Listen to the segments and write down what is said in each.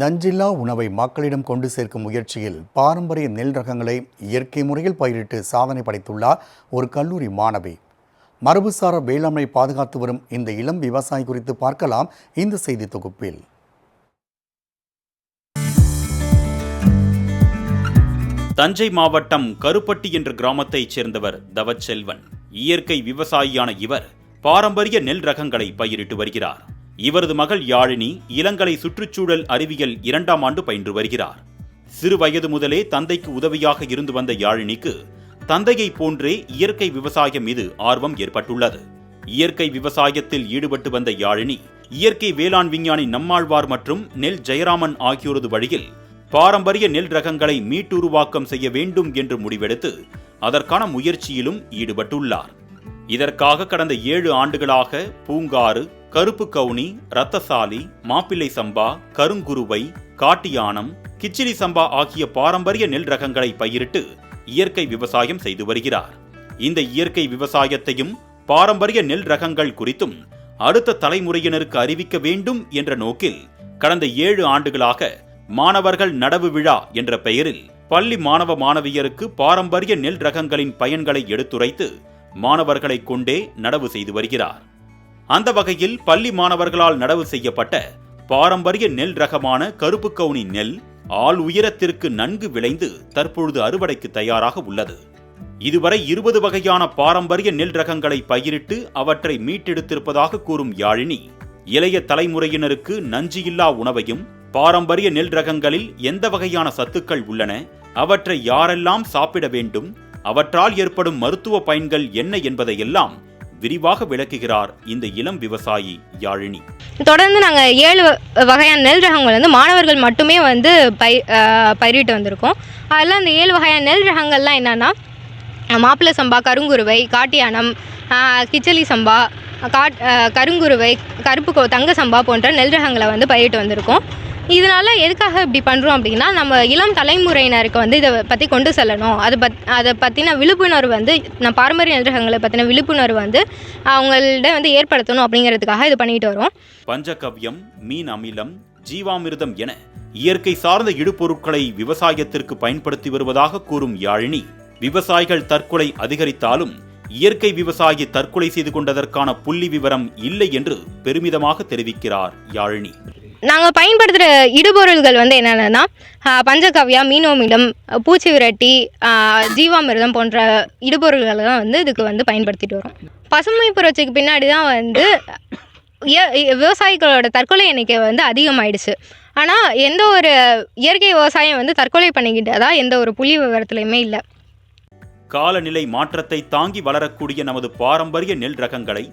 நஞ்சில்லா உணவை மக்களிடம் கொண்டு சேர்க்கும் முயற்சியில் பாரம்பரிய நெல் ரகங்களை இயற்கை முறையில் பயிரிட்டு சாதனை படைத்துள்ளார் ஒரு கல்லூரி மாணவி. மரபுசார வேளாண்மை பாதுகாத்து வரும் இந்த இளம் விவசாயி குறித்து பார்க்கலாம் இந்த செய்தி தொகுப்பில். தஞ்சை மாவட்டம் கருப்பட்டி என்ற கிராமத்தைச் சேர்ந்தவர் தவச்செல்வன். இயற்கை விவசாயியான இவர் பாரம்பரிய நெல் ரகங்களை பயிரிட்டு வருகிறார். இவரது மகள் யாழினி இளங்கலை சுற்றுச்சூழல் அறிவியல் இரண்டாம் ஆண்டு பயின்று வருகிறார். சிறு வயது முதலே தந்தைக்கு உதவியாக இருந்து வந்த யாழினிக்கு தந்தையை போன்றே இயற்கை விவசாயம் மீது ஆர்வம் ஏற்பட்டுள்ளது. இயற்கை விவசாயத்தில் ஈடுபட்டு வந்த யாழினி இயற்கை வேளாண் விஞ்ஞானி நம்மாழ்வார் மற்றும் நெல் ஜெயராமன் ஆகியோரது வழியில் பாரம்பரிய நெல் ரகங்களை மீட்டுருவாக்கம் செய்ய வேண்டும் என்று முடிவெடுத்து அதற்கான முயற்சியிலும் ஈடுபட்டுள்ளார். இதற்காக கடந்த ஏழு ஆண்டுகளாக பூங்காறு கருப்பு கவுனி ரத்தசாலி மாப்பிள்ளை சம்பா கருங்குருவை காட்டியானம் கிச்சிலி சம்பா ஆகிய பாரம்பரிய நெல் ரகங்களை பயிரிட்டு இயற்கை விவசாயம் செய்து வருகிறார். இந்த இயற்கை விவசாயத்தையும் பாரம்பரிய நெல் ரகங்கள் குறித்தும் அடுத்த தலைமுறையினருக்கு அறிவிக்க வேண்டும் என்ற நோக்கில் கடந்த ஏழு ஆண்டுகளாக மாணவர்கள் நடவு விழா என்ற பெயரில் பள்ளி மாணவ மாணவியருக்கு பாரம்பரிய நெல் ரகங்களின் பயன்களை எடுத்துரைத்து மாணவர்களை கொண்டே நடவு செய்து வருகிறார். அந்த வகையில் பள்ளி மாணவர்களால் நடவு செய்யப்பட்ட பாரம்பரிய நெல் ரகமான கருப்பு கவுனி நெல் ஆள் உயரத்திற்கு நன்கு விளைந்து தற்பொழுது அறுவடைக்கு தயாராக உள்ளது. இதுவரை இருபது வகையான பாரம்பரிய நெல் ரகங்களை பயிரிட்டு அவற்றை மீட்டெடுத்திருப்பதாக கூறும் யாழினி இளைய தலைமுறையினருக்கு நஞ்சியில்லா உணவையும் பாரம்பரிய நெல் ரகங்களில் எந்த வகையான சத்துக்கள் உள்ளன அவற்றை யாரெல்லாம் சாப்பிட வேண்டும் அவற்றால் ஏற்படும் மருத்துவ பயன்கள் என்ன என்பதையெல்லாம் விரிவாக விளக்குகிறார் இந்த இளம் விவசாயி யாழினி. தொடர்ந்து நாங்கள் ஏழு வ- வகையான நெல் ரகங்கள் வந்து மாணவர்கள் மட்டுமே வந்து பயிர் பயிரிட்டு வந்திருக்கோம். அதில் அந்த ஏழு வகையான நெல் ரகங்கள்லாம் என்னென்னா மாப்பிள்ளை சம்பா கருங்குருவை காட்டியானம் கிச்சலி சம்பா காட் கருங்குருவை கருப்பு கோ தங்க சம்பா போன்ற நெல் ரகங்களை வந்து பயிரிட்டு வந்திருக்கோம். இதனால் எதுக்காக இப்படி பண்ணுறோம் அப்படின்னா நம்ம இளம் தலைமுறையினருக்கு வந்து இதை பற்றி கொண்டு செல்லணும். அதை பத் அதை பற்றின விழிப்புணர்வு வந்து நான் பாரம்பரிய நெல் பற்றின விழிப்புணர்வு வந்து அவங்கள்ட்ட வந்து ஏற்படுத்தணும் அப்படிங்கிறதுக்காக இது பண்ணிட்டு வரோம். பஞ்சகவ்யம் மீன் அமிலம் ஜீவாமிர்தம் என இயற்கை சார்ந்த இடுபொருட்களை விவசாயத்திற்கு பயன்படுத்தி வருவதாக கூறும் யாழினி விவசாயிகள் தற்கொலை அதிகரித்தாலும் இயற்கை விவசாயி தற்கொலை செய்து கொண்டதற்கான புள்ளி விவரம் இல்லை என்று பெருமிதமாக தெரிவிக்கிறார் யாழினி. நாங்கள் பயன்படுத்துகிற இடுபொருள்கள் வந்து என்னென்னா பஞ்சகவ்யா மீனோமிடம் பூச்சி விரட்டி ஜீவாமிர்தம் போன்ற இடுபொருள்களை தான் வந்து இதுக்கு வந்து பயன்படுத்திட்டு வரோம். பசுமை புரட்சிக்கு பின்னாடி தான் வந்து விவசாயிகளோட தற்கொலை எண்ணிக்கை வந்து அதிகமாயிடுச்சு. ஆனால் எந்த ஒரு இயற்கை விவசாயம் வந்து தற்கொலை பண்ணிக்கிட்டதா எந்த ஒரு புள்ளி விவரத்துலையுமே இல்லை. காலநிலை மாற்றத்தை தாங்கி வளரக்கூடிய நமது பாரம்பரிய நெல் ரகங்களை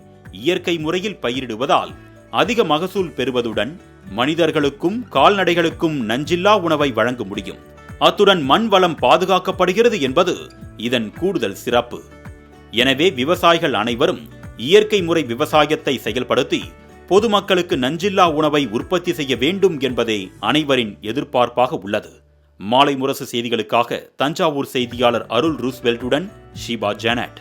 இயற்கை முறையில் பயிரிடுவதால் அதிக மகசூல் பெறுவதுடன் மனிதர்களுக்கும் கால்நடைகளுக்கும் நஞ்சில்லா உணவை வழங்க முடியும். அத்துடன் மண் வளம் பாதுகாக்கப்படுகிறது என்பது இதன் கூடுதல் சிறப்பு. எனவே விவசாயிகள் அனைவரும் இயற்கை முறை விவசாயத்தை செயல்படுத்தி பொதுமக்களுக்கு நஞ்சில்லா உணவை உற்பத்தி செய்ய வேண்டும் என்பதே அனைவரின் எதிர்பார்ப்பாக உள்ளது. மாலை முரசு செய்திகளுக்காக தஞ்சாவூர் செய்தியாளர் அருள் ரூஸ்வெல்ட்டுடன் ஷீபா ஜானட்.